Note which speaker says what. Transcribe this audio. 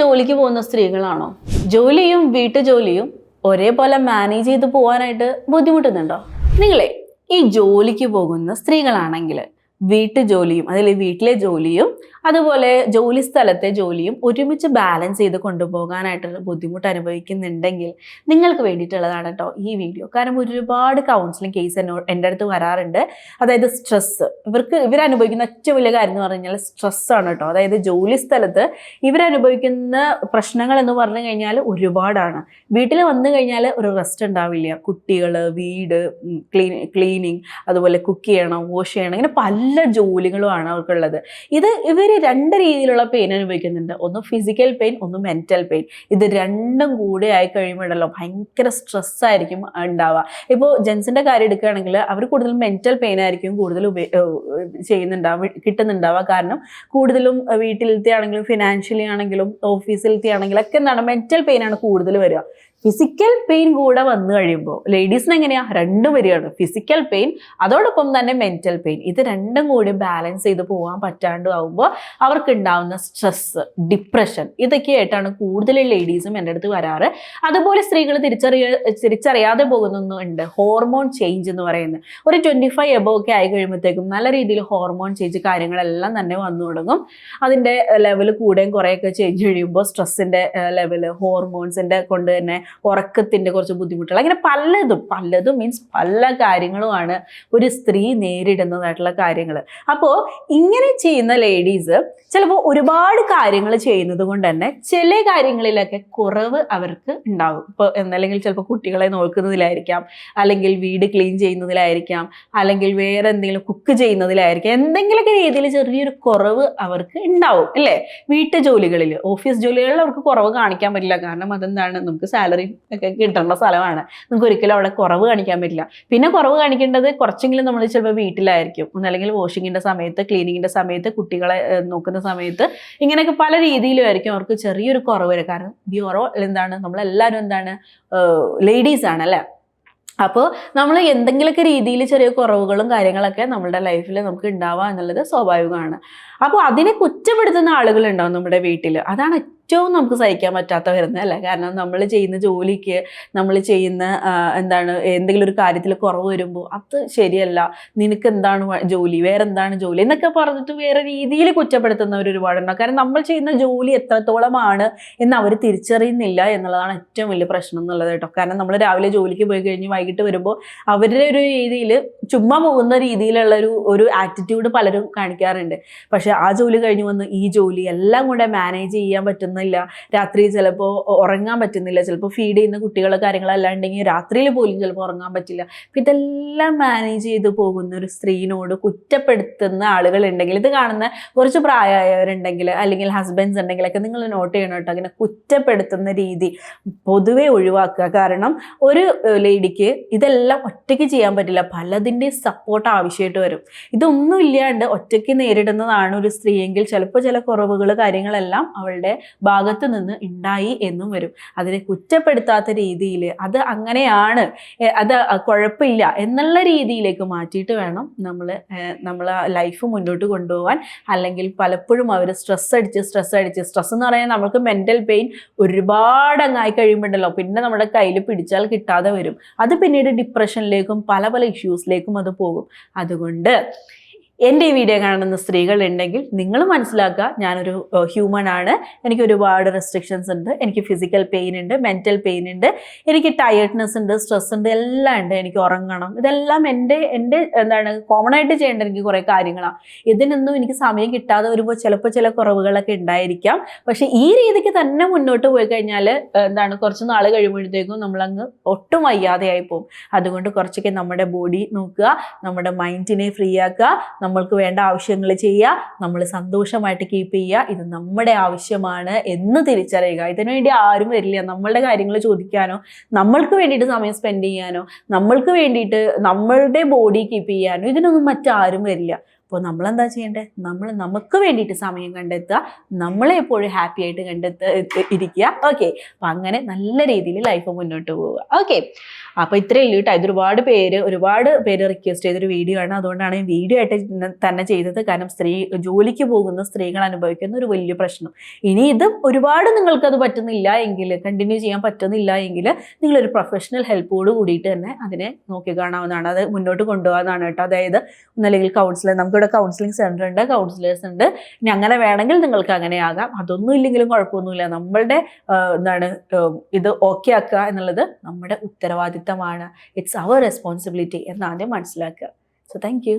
Speaker 1: ജോലിക്ക് പോകുന്ന സ്ത്രീകളാണോ? ജോലിയും വീട്ടുജോലിയും ഒരേപോലെ മാനേജ് ചെയ്ത് പോകാനായിട്ട് ബുദ്ധിമുട്ടുന്നുണ്ടോ? നിങ്ങളെ ഈ ജോലിക്ക് പോകുന്ന സ്ത്രീകളാണെങ്കിൽ വീട്ടുജോലിയും അതിൽ വീട്ടിലെ ജോലിയും അതുപോലെ ജോലി സ്ഥലത്തെ ജോലിയും ഒരുമിച്ച് ബാലൻസ് ചെയ്ത് കൊണ്ടുപോകാനായിട്ടുള്ള ബുദ്ധിമുട്ട് അനുഭവിക്കുന്നുണ്ടെങ്കിൽ നിങ്ങൾക്ക് വേണ്ടിയിട്ടുള്ളതാണ് കേട്ടോ ഈ വീഡിയോ കാരണം ഒരുപാട് കൗൺസിലിംഗ് കേസ് എന്നോട് എന്റെ അടുത്ത് വരാറുണ്ട്. അതായത് സ്ട്രെസ്സ് ഇവർക്ക് ഇവരനുഭവിക്കുന്ന ഏറ്റവും വലിയ കാര്യം എന്ന് പറഞ്ഞു കഴിഞ്ഞാൽ സ്ട്രെസ്സാണ് കേട്ടോ അതായത് ജോലി സ്ഥലത്ത് ഇവരനുഭവിക്കുന്ന പ്രശ്നങ്ങൾ എന്ന് പറഞ്ഞു കഴിഞ്ഞാൽ ഒരുപാടാണ്. വീട്ടിൽ വന്നു കഴിഞ്ഞാൽ ഒരു റെസ്റ്റ് ഉണ്ടാവില്ല. കുട്ടികൾ വീട് ക്ലീനിങ് അതുപോലെ കുക്ക് ചെയ്യണം വാഷ് ചെയ്യണം ഇങ്ങനെ പല ജോലികളുമാണ് അവർക്കുള്ളത്. ഇത് ഇവർ രണ്ട് രീതിയിലുള്ള പെയിൻ അനുഭവിക്കുന്നുണ്ട്. ഒന്ന് ഫിസിക്കൽ പെയിൻ ഒന്ന് മെന്റൽ പെയിൻ ഇത് രണ്ടും കൂടെ ആയി കഴിയുമ്പോഴല്ലോ ഭയങ്കര സ്ട്രെസ് ആയിരിക്കും ഉണ്ടാവുക. ഇപ്പോൾ ജെൻസിന്റെ കാര്യം എടുക്കുകയാണെങ്കിൽ അവർ കൂടുതൽ മെന്റൽ പെയിൻ ആയിരിക്കും കൂടുതൽ ചെയ്യുന്നുണ്ടാവുക കിട്ടുന്നുണ്ടാവുക. കാരണം കൂടുതലും വീട്ടിലത്തെ ആണെങ്കിലും ഫിനാൻഷ്യലി ആണെങ്കിലും ഓഫീസിലത്തെ ആണെങ്കിലും ഒക്കെ എന്താണ് മെന്റൽ പെയിൻ ആണ് കൂടുതൽ വരിക. ഫിസിക്കൽ പെയിൻ കൂടെ വന്നു കഴിയുമ്പോൾ ലേഡീസിന് എങ്ങനെയാ? രണ്ടും വരികയാണ്. ഫിസിക്കൽ പെയിൻ അതോടൊപ്പം തന്നെ മെന്റൽ പെയിൻ ഇത് രണ്ടും കൂടി ബാലൻസ് ചെയ്ത് പോകാൻ പറ്റാണ്ട് ആവുമ്പോൾ അവർക്ക് ഉണ്ടാവുന്ന സ്ട്രെസ് ഡിപ്രഷൻ ഇതൊക്കെയായിട്ടാണ് കൂടുതൽ ലേഡീസും എന്റെ അടുത്ത് വരാറ്. അതുപോലെ സ്ത്രീകൾ തിരിച്ചറിയ തിരിച്ചറിയാതെ പോകുന്നുണ്ട്. ഹോർമോൺ ചേഞ്ച് എന്ന് പറയുന്നത്. ഒരു ട്വന്റി ഫൈവ് എബോ ഒക്കെ ആയി കഴിയുമ്പോഴത്തേക്കും നല്ല രീതിയിൽ ഹോർമോൺ ചേഞ്ച് കാര്യങ്ങളെല്ലാം തന്നെ വന്നു തുടങ്ങും. അതിന്റെ ലെവൽ കൂടുകയും കുറേയൊക്കെ ചേഞ്ച് കഴിയുമ്പോൾ സ്ട്രെസ്സിന്റെ ലെവൽ ഹോർമോൺസിന്റെ കൊണ്ട് തന്നെ ഉറക്കത്തിന്റെ കുറച്ച് ബുദ്ധിമുട്ടുകൾ. അങ്ങനെ പലതും പലതും മീൻസ് പല കാര്യങ്ങളുമാണ് ഒരു സ്ത്രീ നേരിടുന്നതായിട്ടുള്ള കാര്യങ്ങൾ. അപ്പോൾ ഇങ്ങനെ ചെയ്യുന്ന ലേഡീസ് ചിലപ്പോൾ ഒരുപാട് കാര്യങ്ങൾ ചെയ്യുന്നത് കൊണ്ട് തന്നെ ചില കാര്യങ്ങളിലൊക്കെ കുറവ് അവർക്ക് ഉണ്ടാകും ഇപ്പോൾ എന്നല്ലെങ്കിൽ ചിലപ്പോൾ കുട്ടികളെ നോക്കുന്നതിലായിരിക്കാം അല്ലെങ്കിൽ വീട് ക്ലീൻ ചെയ്യുന്നതിലായിരിക്കാം അല്ലെങ്കിൽ വേറെ എന്തെങ്കിലും കുക്ക് ചെയ്യുന്നതിലായിരിക്കാം എന്തെങ്കിലുമൊക്കെ രീതിയിൽ ചെറിയൊരു കുറവ് അവർക്ക് ഉണ്ടാവും അല്ലേ? വീട്ടു ജോലികളിൽ ഓഫീസ് ജോലികളിൽ അവർക്ക് കുറവ് കാണിക്കാൻ പറ്റില്ല. കാരണം അതെന്താണ്? നമുക്ക് സാലറി ഒക്കെ കിട്ടേണ്ട സ്ഥലമാണ്. നമുക്ക് ഒരിക്കലും അവിടെ കുറവ് കാണിക്കാൻ പറ്റില്ല. പിന്നെ കുറവ് കാണിക്കേണ്ടത് കുറച്ചെങ്കിലും നമ്മൾ ചിലപ്പോൾ വീട്ടിലായിരിക്കും. ഒന്നല്ലെങ്കിൽ വാഷിങ്ങിന്റെ സമയത്ത് ക്ലീനിങ്ങിന്റെ സമയത്ത് കുട്ടികളെ നോക്കുന്ന സമയത്ത് ഇങ്ങനെയൊക്കെ പല രീതിയിലും ആയിരിക്കും അവർക്ക് ചെറിയൊരു കുറവ് വരും കാരണം ബി ഓറോ എന്താണ്? നമ്മളെല്ലാവരും എന്താണ്? ലേഡീസാണ് അല്ലേ? അപ്പോൾ നമ്മൾ എന്തെങ്കിലുമൊക്കെ രീതിയിൽ ചെറിയ കുറവുകളും കാര്യങ്ങളൊക്കെ നമ്മളുടെ ലൈഫിൽ നമുക്ക് ഉണ്ടാവുക എന്നുള്ളത് സ്വാഭാവികമാണ്. അപ്പോൾ അതിനെ കുറ്റപ്പെടുത്തുന്ന ആളുകളുണ്ടാവും നമ്മുടെ വീട്ടിൽ അതാണ് ഏറ്റവും നമുക്ക് സഹിക്കാൻ പറ്റാത്ത വരുന്നത് അല്ലേ കാരണം നമ്മൾ ചെയ്യുന്ന ജോലിക്ക് നമ്മൾ ചെയ്യുന്ന എന്താണ് എന്തെങ്കിലും ഒരു കാര്യത്തിൽ കുറവ് വരുമ്പോൾ അത് ശരിയല്ല. നിനക്ക് എന്താണ് ജോലി? വേറെ എന്താണ് ജോലി? എന്നൊക്കെ പറഞ്ഞിട്ട് വേറെ രീതിയിൽ കുറ്റപ്പെടുത്തുന്നവർ ഒരുപാടുണ്ടാവും കാരണം നമ്മൾ ചെയ്യുന്ന ജോലി എത്രത്തോളമാണ് എന്ന് അവർ തിരിച്ചറിയുന്നില്ല എന്നുള്ളതാണ് ഏറ്റവും വലിയ പ്രശ്നം എന്നുള്ളത് കേട്ടോ. കാരണം നമ്മൾ രാവിലെ ജോലിക്ക് പോയി കഴിഞ്ഞ് വൈകിട്ട് വരുമ്പോൾ അവരുടെ ഒരു രീതിയിൽ ചുമ്മാ പോകുന്ന രീതിയിലുള്ള ഒരു ഒരു ആറ്റിറ്റ്യൂഡ് പലരും കാണിക്കാറുണ്ട്. പക്ഷേ ആ ജോലി കഴിഞ്ഞ് വന്ന് ഈ ജോലി എല്ലാം കൂടെ മാനേജ് ചെയ്യാൻ പറ്റുന്നില്ല. രാത്രി ചിലപ്പോൾ ഉറങ്ങാൻ പറ്റുന്നില്ല. ചിലപ്പോൾ ഫീഡ് ചെയ്യുന്ന കുട്ടികളെ കാര്യങ്ങളല്ലാണ്ടെങ്കിൽ രാത്രിയിൽ പോലും ചിലപ്പോൾ ഉറങ്ങാൻ പറ്റില്ല. അപ്പം ഇതെല്ലാം മാനേജ് ചെയ്ത് പോകുന്ന ഒരു സ്ത്രീനോട് കുറ്റപ്പെടുത്തുന്ന ആളുകളുണ്ടെങ്കിൽ ഇത് കാണുന്ന കുറച്ച് പ്രായമായവരുണ്ടെങ്കിൽ അല്ലെങ്കിൽ ഹസ്ബൻഡ്സ് ഉണ്ടെങ്കിലൊക്കെ നിങ്ങൾ നോട്ട് ചെയ്യണം കേട്ടോ. അങ്ങനെ കുറ്റപ്പെടുത്തുന്ന രീതി പൊതുവെ ഒഴിവാക്കുക. കാരണം ഒരു ലേഡിക്ക് ഇതെല്ലാം ഒറ്റയ്ക്ക് ചെയ്യാൻ പറ്റില്ല. പലതിന്റെ സപ്പോർട്ട് ആവശ്യമായിട്ട് വരും. ഇതൊന്നും ഇല്ലാണ്ട് ഒറ്റയ്ക്ക് നേരിടുന്നതാണ് ഒരു സ്ത്രീയെങ്കിൽ ചിലപ്പോൾ ചില കുറവുകൾ കാര്യങ്ങളെല്ലാം അവളുടെ ഭാഗത്ത് നിന്ന് ഉണ്ടായി എന്നും വരും. അതിനെ കുറ്റപ്പെടുത്താത്ത രീതിയിൽ അത് അങ്ങനെയാണ് അത് കുഴപ്പമില്ല എന്നുള്ള രീതിയിലേക്ക് മാറ്റിയിട്ട് വേണം നമ്മൾ നമ്മൾ ലൈഫ് മുന്നോട്ട് കൊണ്ടുപോകാൻ അല്ലെങ്കിൽ പലപ്പോഴും അവർ സ്ട്രെസ് അടിച്ച് സ്ട്രെസ് അടിച്ച്. സ്ട്രെസ് എന്ന് പറഞ്ഞാൽ നമുക്ക് മെന്റൽ പെയിൻ ഒരുപാട് അങ്ങായി കഴിയുമ്പോഴല്ലോ പിന്നെ നമ്മുടെ കയ്യിൽ പിടിച്ചാൽ കിട്ടാതെ വരും. അത് പിന്നീട് ഡിപ്രഷനിലേക്കും പല പല ഇഷ്യൂസിലേക്കും അത് പോകും. അതുകൊണ്ട് എന്റെ ഈ വീഡിയോ കാണുന്ന സ്ത്രീകൾ ഉണ്ടെങ്കിൽ നിങ്ങൾ മനസ്സിലാക്കുക ഞാനൊരു ഹ്യൂമൻ ആണ്. എനിക്ക് ഒരുപാട് റെസ്ട്രിക്ഷൻസ് ഉണ്ട്. എനിക്ക് ഫിസിക്കൽ പെയിൻ ഉണ്ട് മെന്റൽ പെയിൻ ഉണ്ട്. എനിക്ക് ടയേർഡ്നെസ് ഉണ്ട് സ്ട്രെസ് ഉണ്ട് എല്ലാം ഉണ്ട്. എനിക്ക് ഉറങ്ങണം. ഇതെല്ലാം എന്റെ എന്റെ എന്താണ് കോമൺ ആയിട്ട് ചെയ്യേണ്ട എനിക്ക് കുറേ കാര്യങ്ങളാണ് ഇതിനൊന്നും എനിക്ക് സമയം കിട്ടാതെ വരുമ്പോൾ ചിലപ്പോൾ ചില കുറവുകളൊക്കെ ഉണ്ടായിരിക്കാം. പക്ഷെ ഈ രീതിക്ക് തന്നെ മുന്നോട്ട് പോയി കഴിഞ്ഞാൽ എന്താണ് കുറച്ച് നാൾ കഴിയുമ്പോഴത്തേക്കും നമ്മളങ്ങ് ഒട്ടും വയ്യാതെയായി പോകും. അതുകൊണ്ട് കുറച്ചൊക്കെ നമ്മുടെ ബോഡി നോക്കുക നമ്മുടെ മൈൻഡിനെ ഫ്രീ ആക്കുക നമ്മൾക്ക് വേണ്ട ആവശ്യങ്ങൾ ചെയ്യുക നമ്മൾ സന്തോഷമായിട്ട് കീപ്പ് ചെയ്യുക. ഇത് നമ്മുടെ ആവശ്യമാണ് എന്ന് തിരിച്ചറിയുക. ഇതിനുവേണ്ടി ആരും വരില്ല. നമ്മളുടെ കാര്യങ്ങൾ ചോദിക്കാനോ നമ്മൾക്ക് വേണ്ടിയിട്ട് സമയം സ്പെൻഡ് ചെയ്യാനോ നമ്മൾക്ക് വേണ്ടിയിട്ട് നമ്മളുടെ ബോഡി കീപ്പ് ചെയ്യാനോ ഇതിനൊന്നും മറ്റാരും വരില്ല. അപ്പോൾ നമ്മളെന്താ ചെയ്യേണ്ടത് നമ്മൾ നമുക്ക് വേണ്ടിയിട്ട് സമയം കണ്ടെത്തുക. നമ്മളെ എപ്പോഴും ഹാപ്പി ആയിട്ട് കണ്ടെത്ത ഇരിക്കുക. ഓക്കെ അപ്പം അങ്ങനെ നല്ല രീതിയിൽ ലൈഫ് മുന്നോട്ട് പോവുക. ഓക്കെ അപ്പോൾ ഇത്രയേ ഉള്ളൂ കേട്ടോ. ഇതൊരുപാട് പേര് ഒരുപാട് പേര് റിക്വസ്റ്റ് ചെയ്തൊരു വീഡിയോ ആണ്. അതുകൊണ്ടാണ് ഈ വീഡിയോ ആയിട്ട് തന്നെ ചെയ്തത്. കാരണം സ്ത്രീ ജോലിക്ക് പോകുന്ന സ്ത്രീകൾ അനുഭവിക്കുന്ന ഒരു വലിയ പ്രശ്നം. ഇനി ഇത് ഒരുപാട് നിങ്ങൾക്കത് പറ്റുന്നില്ല എങ്കിൽ കണ്ടിന്യൂ ചെയ്യാൻ പറ്റുന്നില്ല എങ്കിൽ നിങ്ങളൊരു പ്രൊഫഷണൽ ഹെൽപ്പോട് കൂടിയിട്ട് തന്നെ അതിനെ നോക്കി കാണാവുന്നതാണ്. അത് മുന്നോട്ട് കൊണ്ടുപോകാവുന്നതാണ് കേട്ടോ. അതായത് ഒന്നല്ലെങ്കിൽ കൗൺസിലർ നമുക്കിവിടെ കൗൺസിലിംഗ് സെന്റർ ഉണ്ട് കൗൺസിലേഴ്സ് ഉണ്ട്. ഇനി അങ്ങനെ വേണമെങ്കിൽ നിങ്ങൾക്ക് അങ്ങനെ ആകാം. അതൊന്നും ഇല്ലെങ്കിലും കുഴപ്പമൊന്നുമില്ല. നമ്മളുടെ എന്താണ് ഇത് ഓക്കെ ആക്കുക എന്നുള്ളത് നമ്മുടെ ഉത്തരവാദിത്തമാണ്. ഇറ്റ്സ് അവർ റെസ്പോൺസിബിലിറ്റി എന്നാദ്യം മനസ്സിലാക്കുക. So thank